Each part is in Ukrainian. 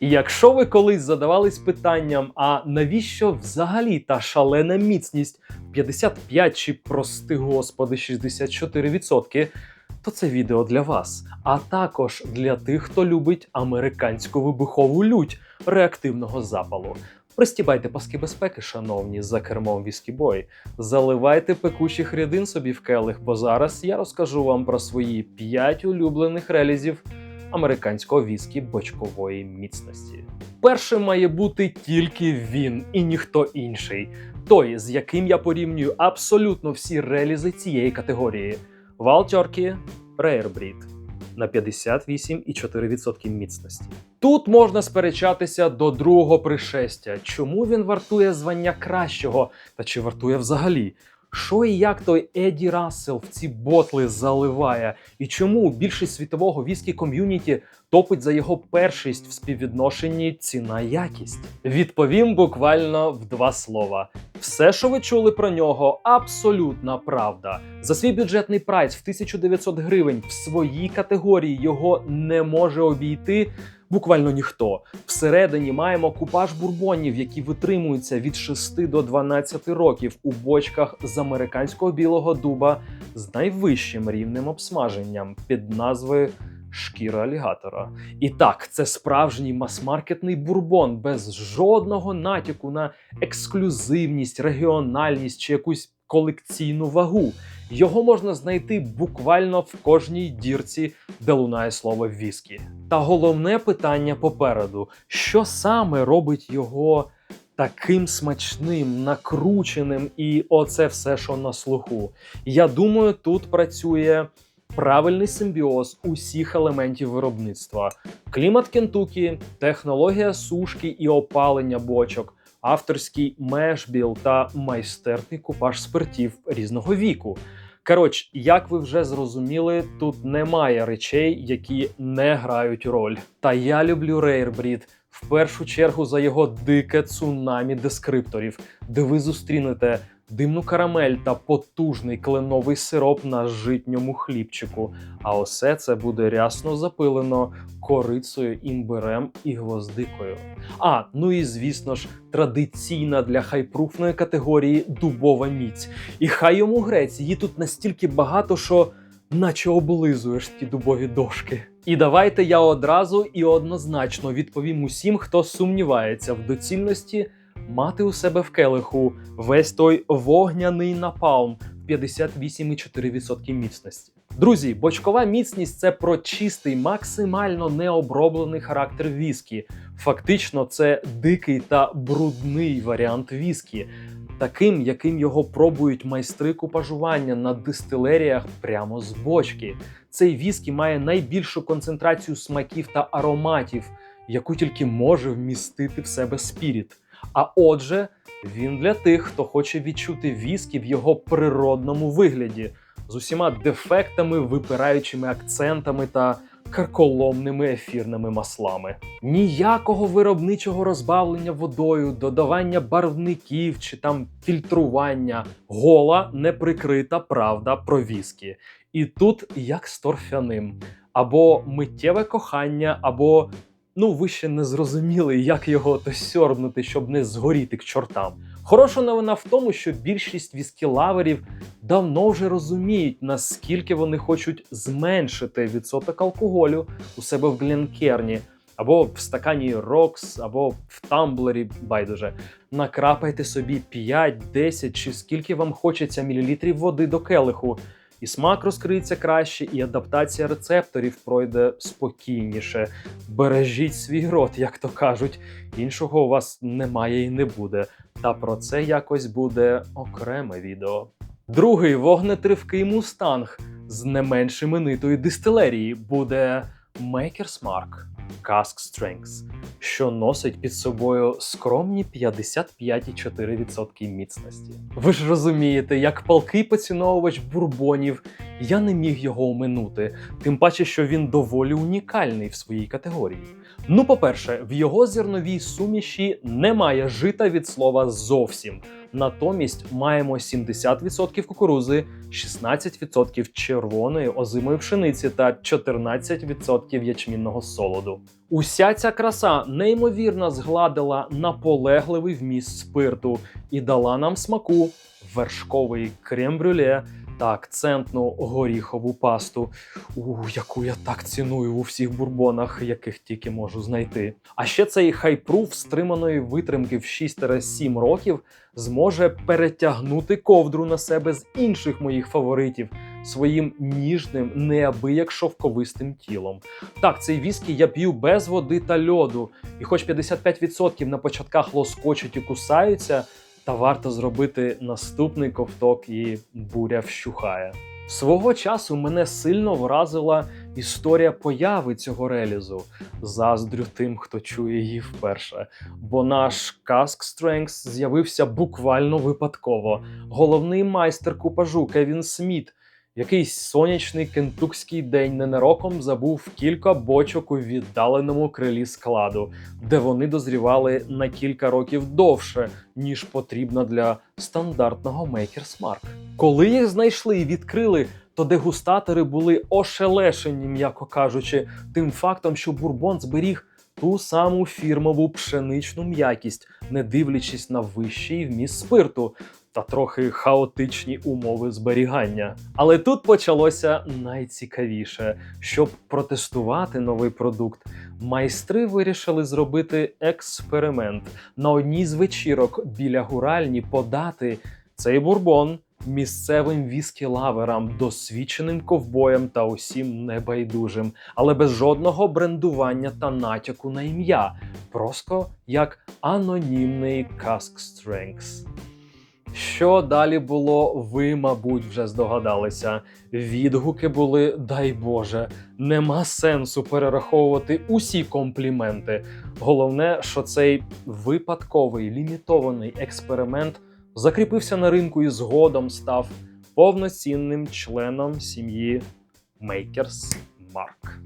Якщо ви колись задавались питанням, а навіщо взагалі та шалена міцність 55 чи прости господи 64%, то це відео для вас, а також для тих, хто любить американську вибухову лють реактивного запалу. Пристібайте паски безпеки, шановні, за кермом віскібой. Заливайте пекучих рідин собі в келих, бо зараз я розкажу вам про свої 5 улюблених релізів американського віскі бочкової міцності. Першим має бути тільки він і ніхто інший. Той, з яким я порівнюю абсолютно всі релізи цієї категорії. Rare Breed на 58,4% міцності. Тут можна сперечатися до другого пришестя, чому він вартує звання кращого, та чи вартує взагалі. Що і як той Еді Рассел в ці ботли заливає, і чому більшість світового віскі ком'юніті топить за його першість в співвідношенні ціна-якість? Відповім буквально в два слова. Все, що ви чули про нього, абсолютна правда. За свій бюджетний прайс в 1900 гривень в своїй категорії його не може обійти буквально ніхто. Всередині маємо купаж бурбонів, які витримуються від 6 до 12 років у бочках з американського білого дуба з найвищим рівнем обсмаженням під назвою Шкіра алігатора. І так, це справжній мас-маркетний бурбон без жодного натяку на ексклюзивність, регіональність чи якусь колекційну вагу. Його можна знайти буквально в кожній дірці, де лунає слово віскі. Та головне питання попереду: що саме робить його таким смачним, накрученим, і оце все, що на слуху. Я думаю, тут працює правильний симбіоз усіх елементів виробництва: клімат Кентукі, технологія сушки і опалення бочок. Авторський мешбіл та майстерний купаж спиртів різного віку. Коротше, як ви вже зрозуміли, тут немає речей, які не грають роль. Та я люблю рейрбрід в першу чергу за його дике цунамі дескрипторів, де ви зустрінете димну карамель та потужний кленовий сироп на житньому хлібчику. А усе це буде рясно запилено корицею, імбирем і гвоздикою. А, ну і звісно ж, традиційна для хайпруфної категорії дубова міць. І хай йому грець, її тут настільки багато, що наче облизуєш ті дубові дошки. І давайте я одразу і однозначно відповім усім, хто сумнівається в доцільності мати у себе в келиху весь той вогняний напалм в 58,4% міцності. Друзі, бочкова міцність це про чистий, максимально необроблений характер віскі. Фактично, це дикий та брудний варіант віскі, таким, яким його пробують майстри купажування на дистилеріях прямо з бочки. Цей віскі має найбільшу концентрацію смаків та ароматів, яку тільки може вмістити в себе спіріт. А отже, він для тих, хто хоче відчути віскі в його природному вигляді, з усіма дефектами, випираючими акцентами та карколомними ефірними маслами. Ніякого виробничого розбавлення водою, додавання барвників чи там фільтрування, гола неприкрита правда про віскі. І тут як з торфяним, або миттєве кохання, або ну ви ще не зрозуміли, як його то сьорбнути, щоб не згоріти к чортам. Хороша новина в тому, що більшість віскілаверів давно вже розуміють, наскільки вони хочуть зменшити відсоток алкоголю у себе в Гленкерні, або в стакані Рокс, або в тамблері, байдуже. Накрапайте собі 5, 10 чи скільки вам хочеться мілілітрів води до келиху. І смак розкриється краще, і адаптація рецепторів пройде спокійніше. Бережіть свій рот, як то кажуть. Іншого у вас немає і не буде. Та про це якось буде окреме відео. Другий вогнетривкий мустанг з не менш іменитої дистилерії буде Maker's Mark Cask Strengths, що носить під собою скромні 55,4% міцності. Ви ж розумієте, як палкий поціновувач бурбонів, я не міг його оминути, тим паче, що він доволі унікальний в своїй категорії. Ну, по-перше, в його зерновій суміші немає жита від слова зовсім. Натомість маємо 70% кукурузи, 16% червоної озимої пшениці та 14% ячмінного солоду. Уся ця краса неймовірно згладила наполегливий вміст спирту і дала нам смаку вершковий крем-брюле та акцентну горіхову пасту, у яку я так ціную у всіх бурбонах, яких тільки можу знайти. А ще цей хайпруф стриманої витримки в 6-7 років зможе перетягнути ковдру на себе з інших моїх фаворитів своїм ніжним, неабияк шовковистим тілом. Так, цей віскі я п'ю без води та льоду, і хоч 55% на початках лоскочуть і кусаються, та варто зробити наступний ковток і буря вщухає. Свого часу мене сильно вразила історія появи цього релізу. Заздрю тим, хто чує її вперше. Бо наш Cask Strength з'явився буквально випадково. Головний майстер купажу Кевін Сміт якийсь сонячний кентукський день ненароком забув кілька бочок у віддаленому крилі складу, де вони дозрівали на кілька років довше, ніж потрібно для стандартного Maker's Mark. Коли їх знайшли і відкрили, то дегустатори були ошелешені, м'яко кажучи, тим фактом, що бурбон зберіг ту саму фірмову пшеничну м'якість, не дивлячись на вищий вміст спирту та трохи хаотичні умови зберігання. Але тут почалося найцікавіше. Щоб протестувати новий продукт, майстри вирішили зробити експеримент на одній з вечірок біля гуральні подати цей бурбон. Місцевим віскі-лаверам, досвідченим ковбоям та усім небайдужим, але без жодного брендування та натяку на ім'я, просто як анонімний Cask Strengths. Що далі було, ви, мабуть, вже здогадалися. Відгуки були, дай Боже, нема сенсу перераховувати усі компліменти. Головне, що цей випадковий лімітований експеримент закріпився на ринку і згодом став повноцінним членом сім'ї Makers Mark.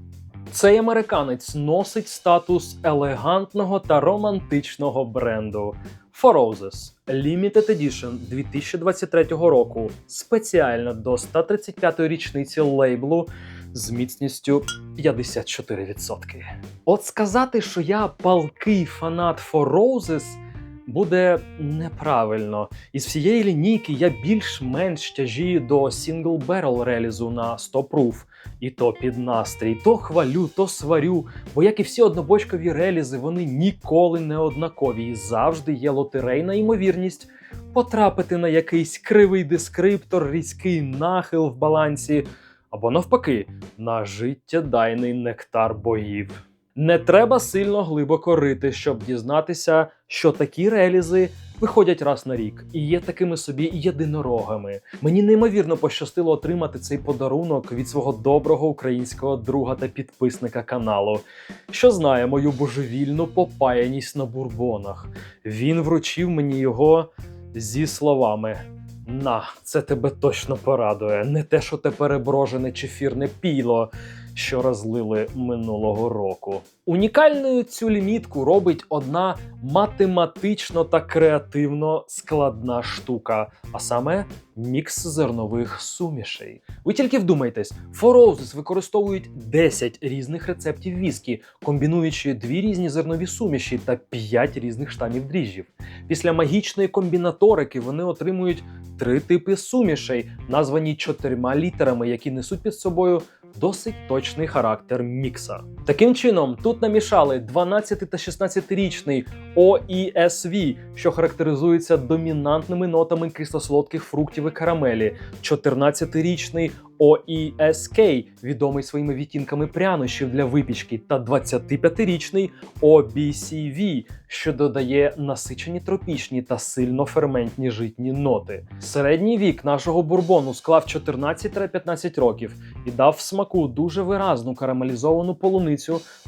Цей американець носить статус елегантного та романтичного бренду. Four Roses Limited Edition 2023 року спеціально до 135-ї річниці лейблу з міцністю 54%. От сказати, що я палкий фанат Four Roses буде неправильно. Із всієї лінійки я більш-менш тяжію до Single Barrel релізу на 100 Proof. І то під настрій, то хвалю, то сварю. Бо як і всі однобочкові релізи, вони ніколи не однакові і завжди є лотерейна ймовірність потрапити на якийсь кривий дескриптор, різкий нахил в балансі, або навпаки, на життєдайний нектар боїв. Не треба сильно глибоко рити, щоб дізнатися, що такі релізи виходять раз на рік і є такими собі єдинорогами. Мені неймовірно пощастило отримати цей подарунок від свого доброго українського друга та підписника каналу, що знає мою божевільну попаяність на бурбонах. Він вручив мені його зі словами. На, це тебе точно порадує. Не те, що те переброжене чефірне піло, що розлили минулого року. Унікальною цю лімітку робить одна математично та креативно складна штука, а саме мікс зернових сумішей. Ви тільки вдумайтесь, Roses використовують 10 різних рецептів віскі, комбінуючи дві різні зернові суміші та 5 різних штамів дріжджів. Після магічної комбінаторики вони отримують три типи сумішей, названі чотирма літерами, які несуть під собою досить точний характер мікса. Таким чином, тут намішали 12 та 16-річний OESV, що характеризується домінантними нотами кисло-солодких фруктів і карамелі, 14-річний OESK, відомий своїми відтінками прянощів для випічки, та 25-річний OBCV, що додає насичені тропічні та сильно ферментні житні ноти. Середній вік нашого бурбону склав 14-15 років і дав в смаку дуже виразну карамелізовану полуницю,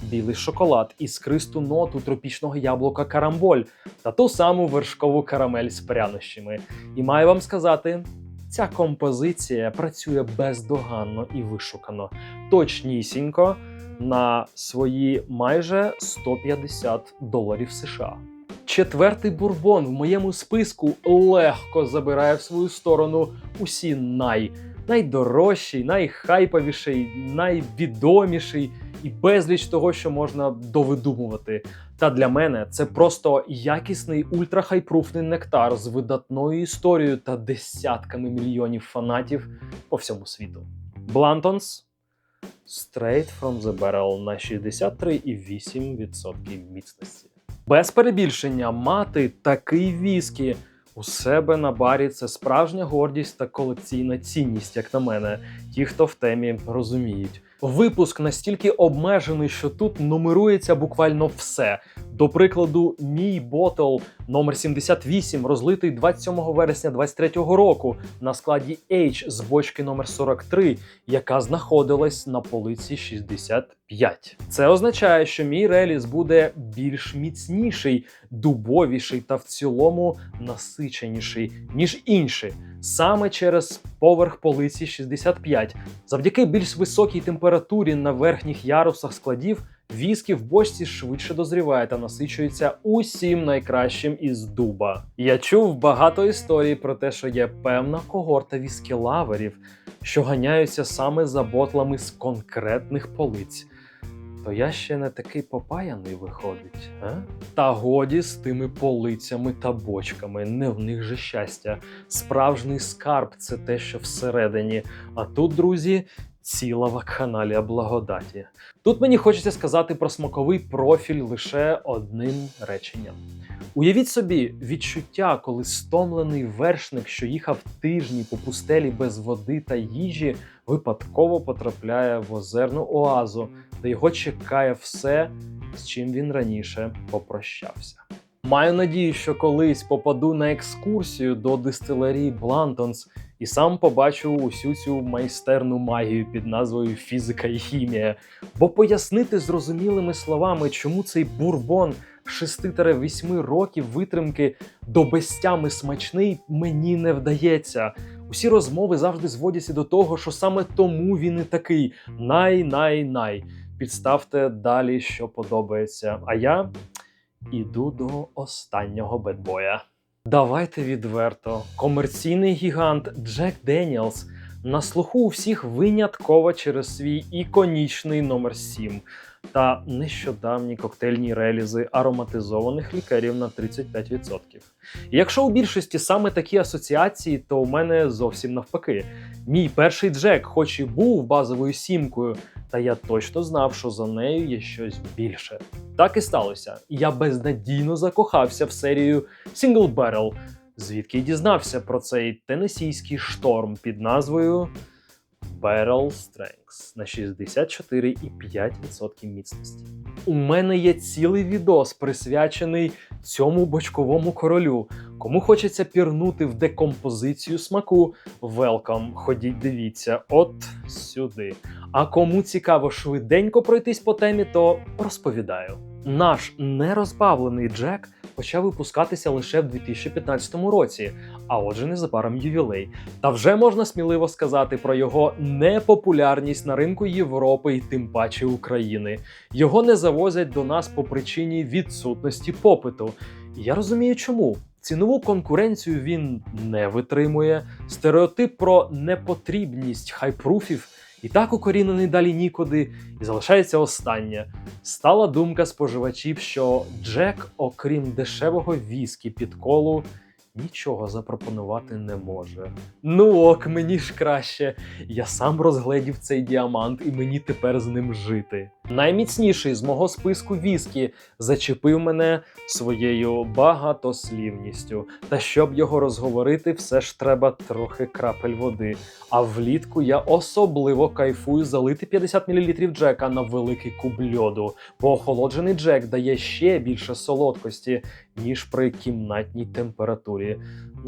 білий шоколад, іскристу ноту тропічного яблука карамболь та ту саму вершкову карамель з прянощами. І маю вам сказати. Ця композиція працює бездоганно і вишукано, точнісінько на свої майже 150 доларів США. Четвертий бурбон в моєму списку легко забирає в свою сторону усі най. Найдорожчий, найхайповіший, найвідоміший і безліч того, що можна довидумувати. Та для мене це просто якісний ультрахайпруфний нектар з видатною історією та десятками мільйонів фанатів по всьому світу. Блантонс Straight from the barrel на 63,8% міцності. Без перебільшення мати такий віскі у себе на барі це справжня гордість та колекційна цінність, як на мене. Ті, хто в темі розуміють. Випуск настільки обмежений, що тут нумерується буквально все. До прикладу, мій ботл номер 78, розлитий 27 вересня 23-го року на складі H з бочки номер 43, яка знаходилась на полиці 65. Це означає, що мій реліз буде більш міцніший, дубовіший та в цілому насиченіший, ніж інші. Саме через поверх полиці 65. Завдяки більш високій температурі на верхніх ярусах складів віскі в бочці швидше дозріває та насичується усім найкращим із дуба. Я чув багато історій про те, що є певна когорта віскілаверів, що ганяються саме за ботлами з конкретних полиць. То я ще не такий попаяний виходить, а? Та годі з тими полицями та бочками, не в них же щастя. Справжній скарб це те, що всередині. А тут, друзі, ціла вакханалія благодаті. Тут мені хочеться сказати про смаковий профіль лише одним реченням. Уявіть собі відчуття, коли стомлений вершник, що їхав тижні по пустелі без води та їжі, випадково потрапляє в озерну оазу, де його чекає все, з чим він раніше попрощався. Маю надію, що колись попаду на екскурсію до дистилерії Блантонс і сам побачу усю цю майстерну магію під назвою фізика і хімія. Бо пояснити зрозумілими словами, чому цей бурбон 6-8 років витримки до безтями смачний, мені не вдається. Усі розмови завжди зводяться до того, що саме тому він і такий най-най-най. Підставте далі, що подобається. А я іду до останнього бедбоя. Давайте відверто. Комерційний гігант Джек Деніелс на слуху у всіх винятково через свій іконічний номер 7 та нещодавні коктейльні релізи ароматизованих лікарів на 35%. І якщо у більшості саме такі асоціації, то у мене зовсім навпаки. Мій перший Джек, хоч і був базовою сімкою, та я точно знав, що за нею є щось більше. Так і сталося. Я безнадійно закохався в серію Single Barrel, звідки дізнався про цей тенесійський шторм під назвою Barrel Strengths на 64,5% міцності. У мене є цілий відос, присвячений цьому бочковому королю. Кому хочеться пірнути в декомпозицію смаку, welcome, ходіть, дивіться, от сюди. А кому цікаво швиденько пройтись по темі, то розповідаю. Наш нерозбавлений Джек почав випускатися лише в 2015 році, а отже, незабаром ювілей. Та вже можна сміливо сказати про його непопулярність на ринку Європи і тим паче України. Його не завозять до нас по причині відсутності попиту. Я розумію, чому. Цінову конкуренцію він не витримує. Стереотип про непотрібність хайпруфів і так укорінений далі нікуди, і залишається останнє. Стала думка споживачів, що Джек, окрім дешевого віскі під колу, нічого запропонувати не може. Ну ок, мені ж краще. Я сам розгледів цей діамант, і мені тепер з ним жити. Найміцніший з мого списку віскі зачепив мене своєю багатослівністю. Та щоб його розговорити, все ж треба трохи крапель води. А влітку я особливо кайфую залити 50 мл джека на великий куб льоду, бо охолоджений джек дає ще більше солодкості, ніж при кімнатній температурі.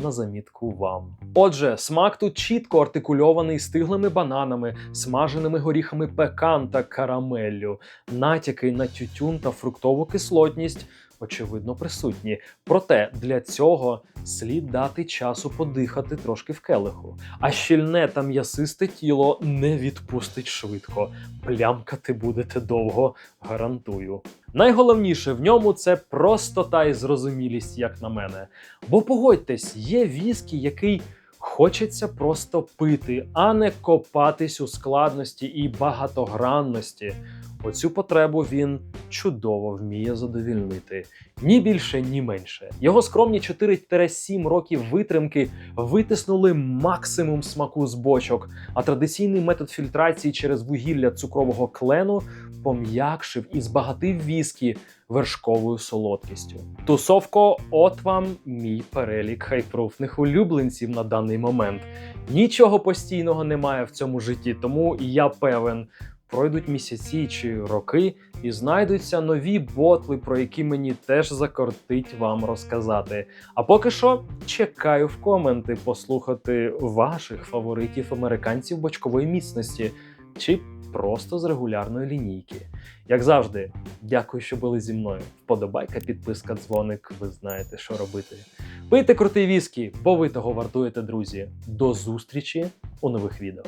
На замітку вам. Отже, смак тут чітко артикульований стиглими бананами, смаженими горіхами пекан та карамеллю. Алкоголю. Натяки на тютюн та фруктову кислотність очевидно присутні. Проте для цього слід дати часу подихати трошки в келиху. А щільне та м'ясисте тіло не відпустить швидко. Плямкати будете довго, гарантую. Найголовніше в ньому це простота і зрозумілість, як на мене. Бо погодьтесь, є віскі, який хочеться просто пити, а не копатись у складності і багатогранності. Оцю потребу він чудово вміє задовільнити. Ні більше, ні менше. Його скромні 4-7 років витримки витиснули максимум смаку з бочок, а традиційний метод фільтрації через вугілля цукрового клену пом'якшив і збагатив віскі вершковою солодкістю. Тусовко, от вам мій перелік хайпруфних улюбленців на даний момент. Нічого постійного немає в цьому житті, тому я певен. Пройдуть місяці чи роки, і знайдуться нові ботли, про які мені теж закортить вам розказати. А поки що чекаю в коменти послухати ваших фаворитів американців бочкової міцності чи просто з регулярної лінійки. Як завжди, дякую, що були зі мною. Вподобайка, підписка, дзвоник. Ви знаєте, що робити. Пийте крутий віскі, бо ви того вартуєте, друзі. До зустрічі у нових відео.